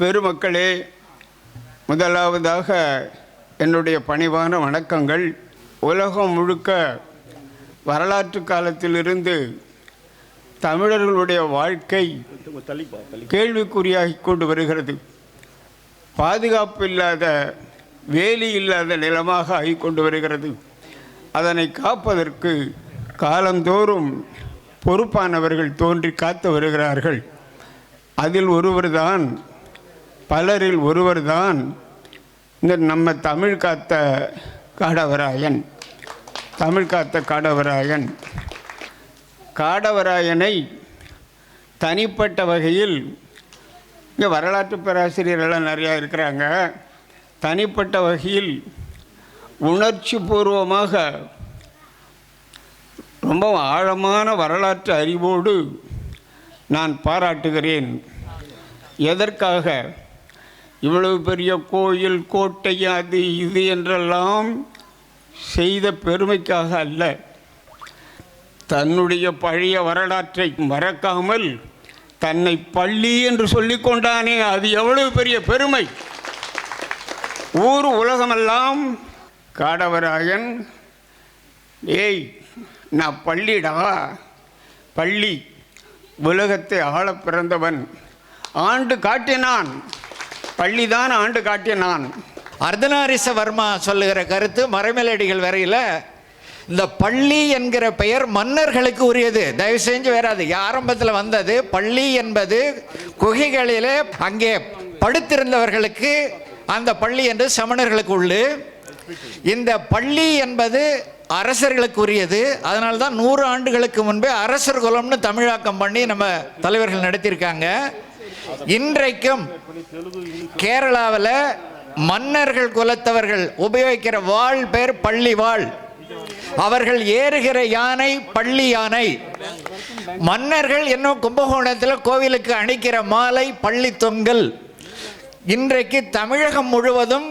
பெருமக்களே முதலாவதாக என்னுடைய பணிவான வணக்கங்கள். உலகம் முழுக்க வரலாற்று காலத்திலிருந்து தமிழர்களுடைய வாழ்க்கை கேள்விக்குறியாகி கொண்டு வருகிறது. பாதுகாப்பு இல்லாத வேலி இல்லாத நிலமாக ஆகிக்கொண்டு வருகிறது. அதனை காப்பதற்கு காலந்தோறும் பொறுப்பானவர்கள் தோன்றி காத்து வருகிறார்கள். அதில் ஒருவர்தான் பலரில் ஒருவர் தான் இந்த நம்ம தமிழ் காத்த காடவராயன். தமிழ் காத்த காடவராயன். காடவராயனை தனிப்பட்ட வகையில் இங்கே வரலாற்று பேராசிரியர்கள்லாம் நிறையா இருக்கிறாங்க. தனிப்பட்ட வகையில் உணர்ச்சி பூர்வமாக ரொம்ப ஆழமான வரலாற்று அறிவோடு நான் பாராட்டுகிறேன். எதற்காக? இவ்வளவு பெரிய கோயில் கோட்டை அது இது என்றெல்லாம் செய்த பெருமைக்காக அல்ல. தன்னுடைய பழைய வரலாற்றை மறக்காமல் தன்னை பள்ளி என்று சொல்லிக்கொண்டானே அது எவ்வளவு பெரிய பெருமை. ஊர் உலகமெல்லாம் காடவராயன் ஏய் நான் பள்ளிடா. பள்ளி உலகத்தை ஆள பிறந்தவன். ஆண்டு காட்டினான். பள்ளிதான் ஆண்டு காட்டிய நான். வர்மா சொல்லுகிற கருத்து மறைமலடிகள் வரையில் இந்த பள்ளி என்கிற பெயர் மன்னர்களுக்கு உரியது. தயவு செஞ்சு வராது ஆரம்பத்தில் வந்தது பள்ளி என்பது குகைகளிலே அங்கே படுத்திருந்தவர்களுக்கு அந்த பள்ளி என்று சமணர்களுக்கு உள்ளு இந்த பள்ளி என்பது அரசர்களுக்கு உரியது. அதனால தான் நூறு ஆண்டுகளுக்கு முன்பே அரசர் குலம்னு தமிழாக்கம் பண்ணி நம்ம தலைவர்கள் நடத்தியிருக்காங்க. இன்றைக்கும் கேரளாவில் மன்னர்கள் குலத்தவர்கள் உபயோகிக்கிற வாழ் பேர் பள்ளி வாழ் அவர்கள் ஏறுகிற யானை பள்ளி யானை. மன்னர்கள் இன்னும் கும்பகோணத்தில் கோவிலுக்கு அணிக்கிற மாலை பள்ளி தொங்கல். இன்றைக்கு தமிழகம் முழுவதும்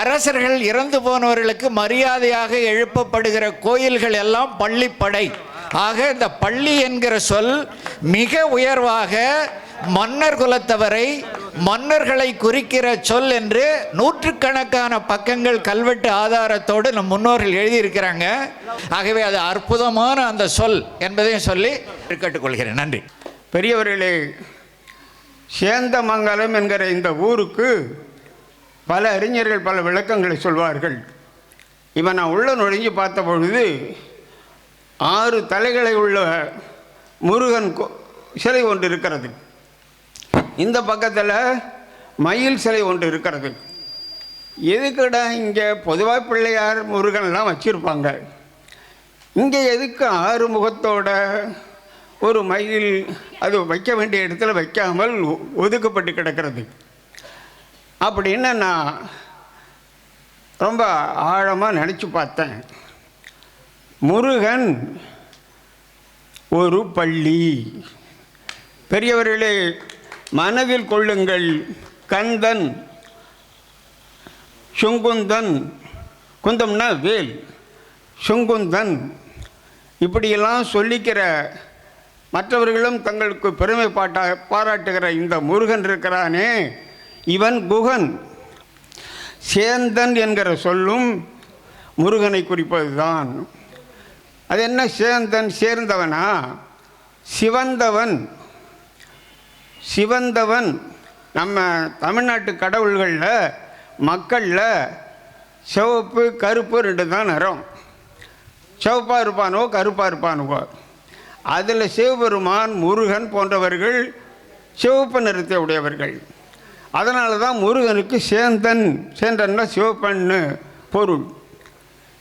அரசர்கள் இறந்து போனவர்களுக்கு மரியாதையாக எழுப்பப்படுகிற கோயில்கள் எல்லாம் பள்ளிப்படை. ஆக இந்த பள்ளி என்கிற சொல் மிக உயர்வாக மன்னர் குலத்தவரை மன்னர்களை குறிக்கிற சொல் என்று நூற்றுக்கணக்கான பக்கங்கள் கல்வெட்டு ஆதாரத்தோடு நம் முன்னோர்கள் எழுதியிருக்கிறாங்க. ஆகவே அது அற்புதமான அந்த சொல் என்பதையும் சொல்லி கேட்டுக்கொள்கிறேன். நன்றி. பெரியவர்களே சேந்தமங்கலம் என்கிற இந்த ஊருக்கு பல அறிஞர்கள் பல விளக்கங்களை சொல்வார்கள். இவன் நான் உள்ள நுழைஞ்சு பார்த்த பொழுது ஆறு தலைகளை உள்ள முருகன் கோ- சிலை ஒன்று இருக்கிறது. இந்த பக்கத்தில் மயில் சிலை ஒன்று இருக்கிறது. எதுக்கடா இங்கே பொதுவாக பிள்ளையார் முருகன்லாம் வச்சுருப்பாங்க? இங்கே எதுக்கு ஆறு முகத்தோட ஒரு மயில் அது வைக்க வேண்டிய இடத்துல வைக்காமல் ஒ- ஒதுக்கப்பட்டு கிடக்கிறது? அப்படின்னு நான் ரொம்ப ஆழமாக நினச்சி பார்த்தேன். முருகன் ஒரு பள்ளி. பெரியவர்களே மனதில் கொள்ளுங்கள் கந்தன் சுங்குந்தன் குந்தம்னா வேல் சுங்குந்தன். இப்படியெல்லாம் சொல்லிக்கிற மற்றவர்களும் தங்களுக்கு பெருமை பாட்டா பாராட்டுகிற இந்த முருகன் இருக்கிறானே. இவன் குகன். சேந்தன் என்கிற சொல்லும் முருகனை குறிப்பதுதான். அது என்ன சேந்தன்? சேர்ந்தவனா? சிவந்தவன். சிவந்தவன் நம்ம தமிழ்நாட்டு கடவுள்களில் மக்களில் சிவப்பு கருப்பு ரெண்டு தான் நிறம். சிவப்பாக இருப்பானோ கருப்பாக இருப்பானுவோ. அதில் சிவபெருமான் முருகன் போன்றவர்கள் சிவப்பு நிறத்தை உடையவர்கள். அதனால தான் முருகனுக்கு சேந்தன் சேந்தன்னா சிவப்பன்னு பொருள்.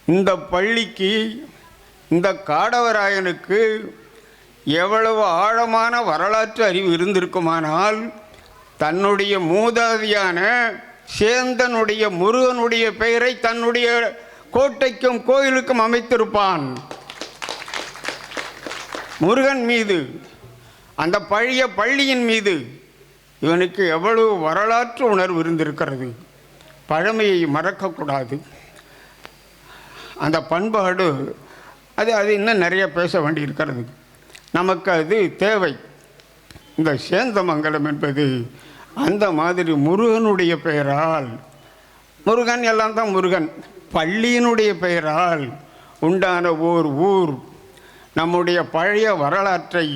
இந்த பள்ளிக்கு இந்த காடவராயனுக்கு எவ்வளவு ஆழமான வரலாற்று அறிவு இருந்திருக்குமானால் தன்னுடைய மூதாதியான சேந்தனுடைய முருகனுடைய பெயரை தன்னுடைய கோட்டைக்கும் கோயிலுக்கும் அமைத்திருப்பான். முருகன் மீது அந்த பழைய பள்ளியின் மீது இவனுக்கு எவ்வளவு வரலாற்று உணர்வு இருந்திருக்கிறது. பழமையை மறக்கக்கூடாது. அந்த பண்பாடு அது அது இன்னும் நிறைய பேச வேண்டியிருக்கிறது. நமக்கு அது தேவை. இந்த சேந்தமங்கலம் என்பது அந்த மாதிரி முருகனுடைய பெயரால் முருகன் எல்லாம் தான் முருகன் பள்ளியினுடைய பெயரால் உண்டான ஓர் ஊர். நம்முடைய பழைய வரலாற்றை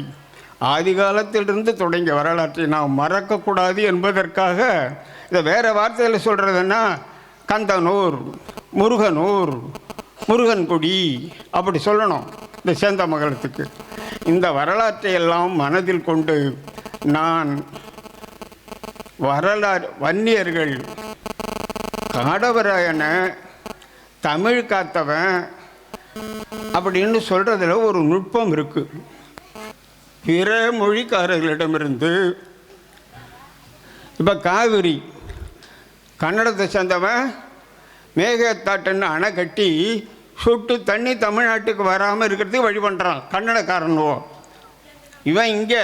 ஆதி காலத்திலிருந்து தொடங்கிய வரலாற்றை நாம் மறக்கக்கூடாது என்பதற்காக இதை வேறு வார்த்தையில் சொல்கிறதுன்னா கந்தனூர் முருகனூர் முருகன்குடி அப்படி சொல்லணும் இந்த சேந்தமங்கலத்துக்கு. இந்த வரலாற்றை எல்லாம் மனதில் கொண்டு நான் வரலாறு வன்னியர்கள் காடவராயனை தமிழ் காத்தவன் அப்படின்னு சொல்கிறதுல ஒரு நுட்பம் இருக்குது பிற மொழிக்காரர்களிடமிருந்து இப்போ காவிரி கன்னடத்தை சேர்ந்தவன் மேகத்தாட்டுன்னு அணை கட்டி சுட்டு தண்ணி தமிழ்நாட்டுக்கு வராமல் இருக்கிறதுக்கு வழி பண்ணுறான் கன்னடக்காரனுவோ. இவன் இங்கே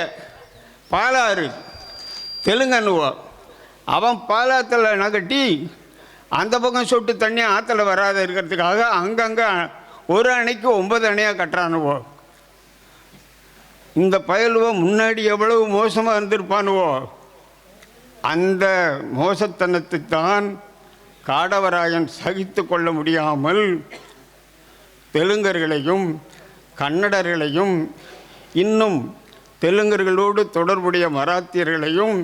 பாலாறு தெலுங்கனுவோ. அவன் பாலாத்தில் நகட்டி கட்டி அந்த பக்கம் சொட்டு தண்ணி ஆற்றுல வராத இருக்கிறதுக்காக அங்கங்கே ஒரு அணைக்கு ஒன்பது அணையாக கட்டுறானுவோ. இந்த பயலுவோ முன்னாடி எவ்வளவு மோசமாக இருந்திருப்பானுவோ. அந்த மோசத்தனத்தை தான் காடவராயன் சகித்து கொள்ள முடியாமல் தெலுங்கர்களையும் கன்னடர்களையும் இன்னும் தெலுங்கர்களோடு தொடர்புடைய மராத்தியர்களையும்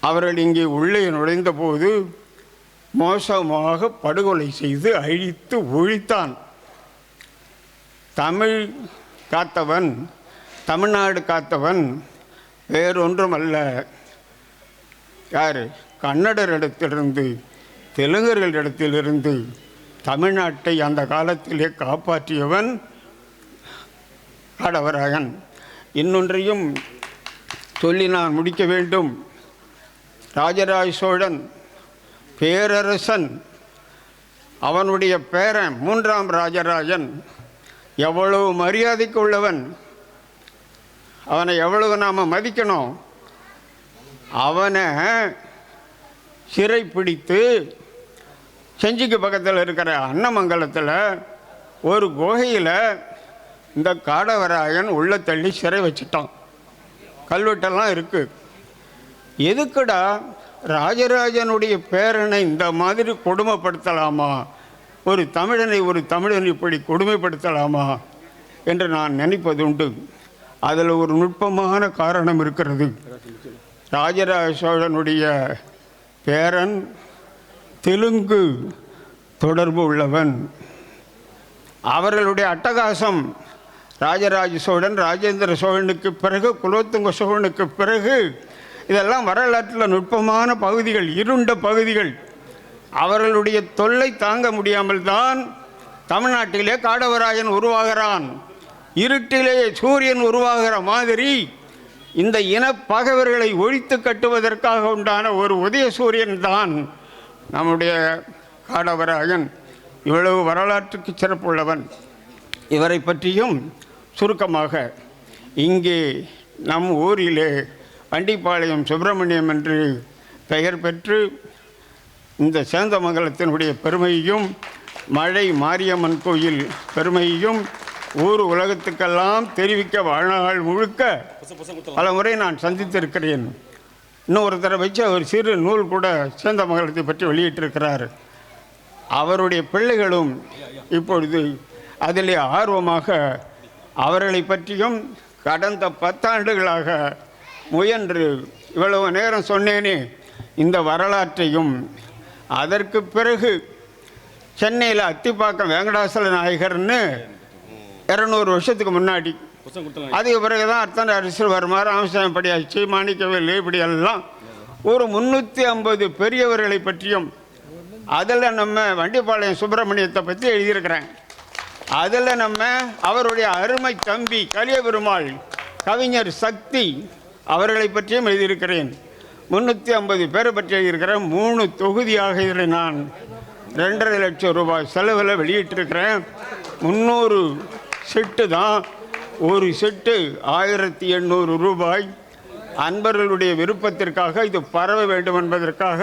அவர்கள் இங்கே உள்ளே நுழைந்தபோது மோசமாக படுகொலை செய்து அழித்து ஒழித்தான். தமிழ் காத்தவன் தமிழ்நாடு காத்தவன் வேறொன்றும் அல்ல யார்? கன்னடரிடத்திலிருந்து தெலுங்கர்களிடத்திலிருந்து தமிழ்நாட்டை அந்த காலத்திலே காப்பாற்றியவன் காடவராயன் இன்னொன்றையும் சொல்லி நான் முடிக்க வேண்டும். ராஜராஜ சோழன் பேரரசன் அவனுடைய பேரன் மூன்றாம் ராஜராஜன் எவ்வளவு மரியாதைக்கு உள்ளவன் அவனை எவ்வளவு நாம் மதிக்கணும்? அவனை சிறை பிடித்து செஞ்சிக்கு பக்கத்தில் இருக்கிற அன்னமங்கலத்தில் ஒரு குகையில் இந்த காடவராயன் உள்ள தள்ளி சிறை வச்சிட்டான். கல்வெட்டெல்லாம் இருக்குது எதுக்குடா ராஜராஜனுடைய பேரனை இந்த மாதிரி கொடுமைப்படுத்தலாமா? ஒரு தமிழனை ஒரு தமிழன் இப்படி கொடுமைப்படுத்தலாமா? என்று நான் நினைப்பது உண்டு அதில் ஒரு நுட்பமான காரணம் இருக்கிறது. ராஜராஜ சோழனுடைய பேரன் தெலுங்கு தொடர்பு உள்ளவன். அவர்களுடைய அட்டகாசம் ராஜராஜ சோழன் ராஜேந்திர சோழனுக்கு பிறகு குலோத்துங்க சோழனுக்கு பிறகு இதெல்லாம் வரலாற்றில் நுட்பமான பகுதிகள் இருண்ட பகுதிகள். அவர்களுடைய தொல்லை தாங்க முடியாமல் தான் தமிழ்நாட்டிலே காடவராயன் உருவாகிறான். இருட்டிலே சூரியன் உருவாகிற மாதிரி இந்த இன பகைவர்களை ஒழித்து கட்டுவதற்காக உண்டான ஒரு உதய சூரியன் தான் நம்முடைய காடவராயன் இவ்வளவு வரலாற்றுக்கு சிறப்புள்ளவன். இவரை பற்றியும் சுருக்கமாக இங்கே நம் ஊரிலே வண்டிப்பாளையம் சுப்பிரமணியம் என்று பெயர் பெற்று இந்த சேந்தமங்கலத்தினுடைய பெருமையையும் மழை மாரியம்மன் கோயில் பெருமையையும் ஊர் உலகத்துக்கெல்லாம் தெரிவிக்க வாழ்நாள் முழுக்க பல முறை நான் சந்தித்திருக்கிறேன். இன்னும் ஒரு தடவை வச்சு ஒரு சிறு நூல் கூட சேந்தமங்கலத்தை பற்றி வெளியிட்டிருக்கிறார். அவருடைய பிள்ளைகளும் இப்பொழுது அதிலே ஆர்வமாக அவர்களை பற்றியும் கடந்த பத்தாண்டுகளாக முயன்று இவ்வளவு நேரம் சொன்னேனே இந்த வரலாற்றையும் அதற்கு பிறகு சென்னையில் அத்திப்பாக்கம் வெங்கடாசல நாயகர்னு இரநூறு வருஷத்துக்கு முன்னாடி அதுக்கு பிறகு தான் வருமாறு அரிசல்வர்மா படி ஆச்சு மாணிக்கவேலு இப்படி எல்லாம். ஒரு முந்நூற்றி ஐம்பது பெரியவர்களை பற்றியும் அதில் நம்ம வண்டிப்பாளையம் சுப்பிரமணியத்தை பற்றி எழுதியிருக்கிறேன். அதில் நம்ம அவருடைய அருமை தம்பி கலிய பெருமாள் கவிஞர் சக்தி அவர்களை பற்றியும் எழுதியிருக்கிறேன். முந்நூற்றி ஐம்பது பேரை பற்றி எழுதியிருக்கிறேன் மூணு தொகுதியாக இதில் நான் ரெண்டரை லட்சம் ரூபாய் செலவில் வெளியிட்டிருக்கிறேன். முந்நூறு செட்டு தான். ஒரு செட்டு ஆயிரத்தி எண்ணூறு ரூபாய். அன்பர்களுடைய விருப்பத்திற்காக இது பரவ வேண்டும் என்பதற்காக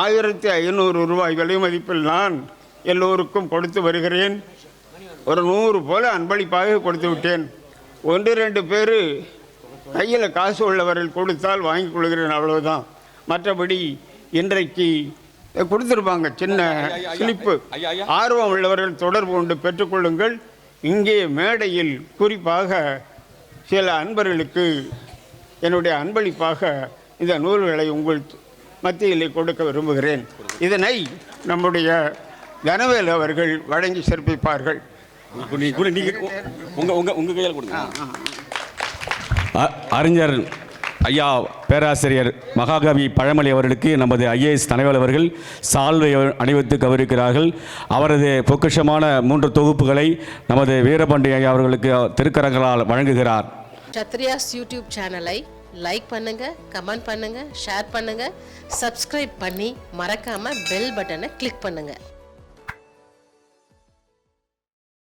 ஆயிரத்தி ஐநூறு ரூபாய் விலை மதிப்பில் நான் எல்லோருக்கும் கொடுத்து வருகிறேன். ஒரு நூறு போல அன்பளிப்பாக கொடுத்து விட்டேன். ஒன்று ரெண்டு பேர் கையில் காசு உள்ளவர்கள் கொடுத்தால் வாங்கிக் கொள்கிறேன் அவ்வளவுதான். மற்றபடி இன்றைக்கு கொடுத்துருப்பாங்க. சின்ன ஸ்லிப்பு ஆர்வம் உள்ளவர்கள் தொடர்பு கொண்டு பெற்றுக்கொள்ளுங்கள். இங்கே மேடையில் குறிப்பாக சில அன்பர்களுக்கு என்னுடைய அன்பளிப்பாக இந்த நூல்களை உங்கள் மத்தியிலே கொடுக்க விரும்புகிறேன். இதனை நம்முடைய தனவேல் அவர்கள் வழங்கி சிறப்பிப்பார்கள். நீ கூட கையால் கொடுங்க. அ- அறிஞர் ஐயா பேராசிரியர் மகாகவி பழமொழி அவர்களுக்கு நமது ஐஏஎஸ் தலைவர் அவர்கள் சால்வை அணிவித்து கவரிக்கிறார்கள் அவரது பொக்கிஷமான மூன்று தொகுப்புகளை நமது வீரபாண்டி ஐயா அவர்களுக்கு திருக்கரங்களால் வழங்குகிறார். சத்ரியாஸ் யூடியூப் சேனலை லைக் பண்ணுங்க கமெண்ட் பண்ணுங்க ஷேர் பண்ணுங்க சப்ஸ்கிரைப் பண்ணி மறக்காம பெல் பட்டனை கிளிக் பண்ணுங்க.